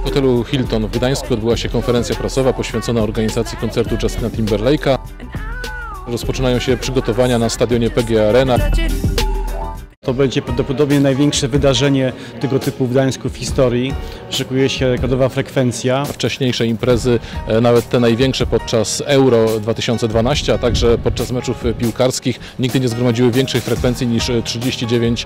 W hotelu Hilton w Gdańsku odbyła się konferencja prasowa poświęcona organizacji koncertu Justina Timberlake'a. Rozpoczynają się przygotowania na stadionie PGA Arena. To będzie prawdopodobnie największe wydarzenie tego typu w Gdańsku w historii. Szykuje się rekordowa frekwencja. Wcześniejsze imprezy, e, nawet te największe podczas Euro 2012, a także podczas meczów e, piłkarskich, nigdy nie zgromadziły większej frekwencji niż e, 39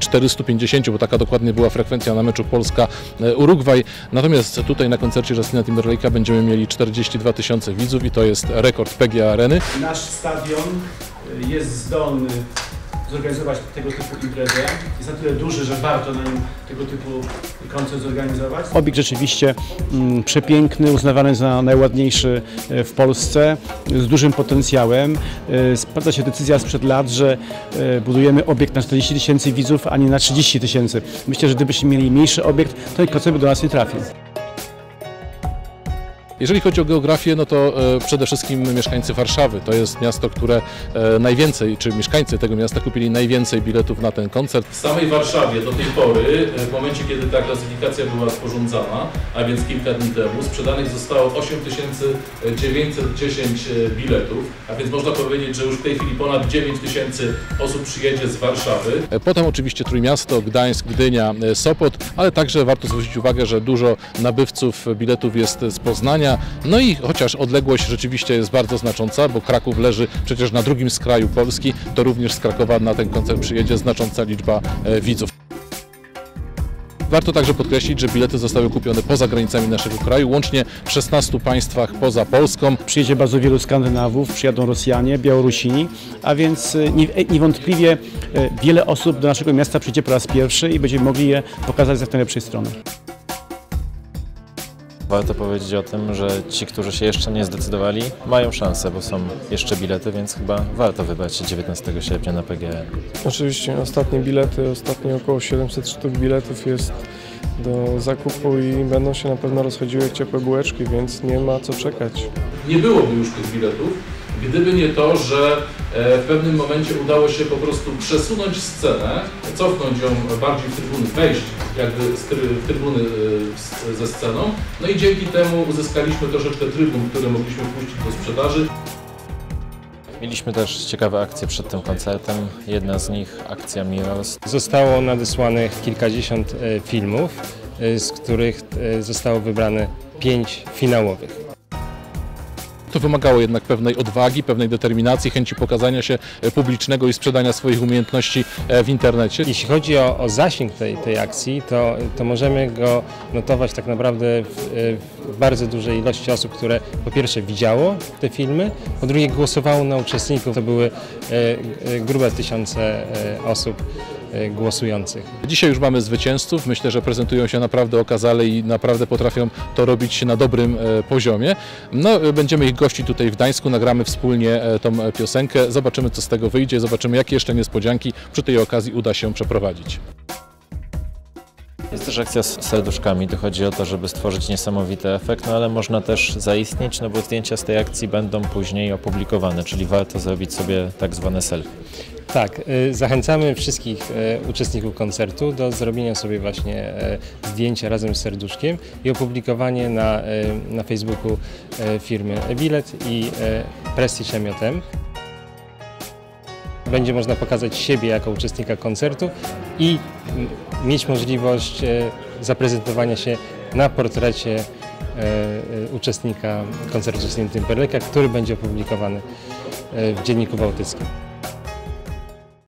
450, bo taka dokładnie była frekwencja na meczu Polska-Urugwaj. Natomiast tutaj na koncercie Justina Timberlake'a będziemy mieli 42 tysiące widzów i to jest rekord PGA Areny. Nasz stadion y, jest zdolny zorganizować tego typu imprezę. Jest na tyle duży, że warto na nim tego typu koncert zorganizować. Obiekt rzeczywiście mm, przepiękny, uznawany za najładniejszy e, w Polsce, z dużym potencjałem. E, Sprawdza się decyzja sprzed lat, że e, budujemy obiekt na 40 tysięcy widzów, a nie na 30 tysięcy. Myślę, że gdybyśmy mieli mniejszy obiekt, to ten koncert by do nas nie trafił. Jeżeli chodzi o geografię, no to e, przede wszystkim mieszkańcy Warszawy. To jest miasto, które e, najwięcej, czy mieszkańcy tego miasta kupili najwięcej biletów na ten koncert. W samej Warszawie do tej pory, e, w momencie kiedy ta klasyfikacja była sporządzana, a więc kilka dni temu, sprzedanych zostało 8910 biletów, a więc można powiedzieć, że już w tej chwili ponad 9000 osób przyjedzie z Warszawy. Potem oczywiście Trójmiasto, Gdańsk, Gdynia, Sopot, ale także warto zwrócić uwagę, że dużo nabywców biletów jest z Poznania. No i chociaż odległość rzeczywiście jest bardzo znacząca, bo Kraków leży przecież na drugim skraju Polski, to również z Krakowa na ten koncert przyjedzie znacząca liczba e, widzów. Warto także podkreślić, że bilety zostały kupione poza granicami naszego kraju, łącznie w 16 państwach poza Polską. Przyjedzie bardzo wielu Skandynawów, przyjadą Rosjanie, Białorusini, a więc nie- e, niewątpliwie wiele osób do naszego miasta przyjdzie po raz pierwszy i będziemy mogli je pokazać z jak najlepszej strony. Warto powiedzieć o tym, że ci, którzy się jeszcze nie zdecydowali, mają szansę, bo są jeszcze bilety, więc chyba warto wybrać się 19 sierpnia na PGE. Oczywiście ostatnie bilety, ostatnie około 700 sztuk biletów jest do zakupu i będą się na pewno rozchodziły jak ciepłe bułeczki, więc nie ma co czekać. nie byłoby już tych biletów, gdyby nie to, że e, w pewnym momencie udało się po prostu przesunąć scenę, cofnąć ją bardziej w trybuny, wejść jakby z trybuny z- ze sceną, no i dzięki temu uzyskaliśmy troszeczkę trybun, które mogliśmy puścić do sprzedaży. Mieliśmy też ciekawe akcje przed tym koncertem. Jedna z nich, akcja Mirrors, Zostało nadesłanych kilkadziesiąt e, filmów, e, z których e, zostało wybrane pięć finałowych. To wymagało jednak pewnej odwagi, pewnej determinacji, chęci pokazania się e, publicznego i sprzedania swoich umiejętności e, w internecie. Jeśli chodzi o, o zasięg tej, tej akcji, to, to możemy go notować tak naprawdę w, w bardzo dużej ilości osób, które po pierwsze widziało te filmy, po drugie głosowało na uczestników. To były e, e, grube tysiące e, osób e, głosujących. Dzisiaj już mamy zwycięzców, myślę, że prezentują się naprawdę okazale i naprawdę potrafią to robić na dobrym e, poziomie. No, e, będziemy ich gościć tutaj w Gdańsku, nagramy wspólnie e, tą e, piosenkę, zobaczymy co z tego wyjdzie, zobaczymy jakie jeszcze niespodzianki przy tej okazji uda się przeprowadzić. Jest też akcja z serduszkami. Tu chodzi o to, żeby stworzyć niesamowity efekt, no ale można też zaistnieć, no bo zdjęcia z tej akcji będą później opublikowane, czyli warto zrobić sobie tak zwane selfie. Tak, y, zachęcamy wszystkich y, uczestników koncertu do zrobienia sobie właśnie y, zdjęcia razem z serduszkiem i opublikowanie na, na Facebooku firmy Bilet i Prestige MJM. Będzie można pokazać siebie jako uczestnika koncertu i mieć możliwość zaprezentowania się na portrecie uczestnika koncertu Justina Timberlake'a, który będzie opublikowany w Dzienniku Bałtyckim.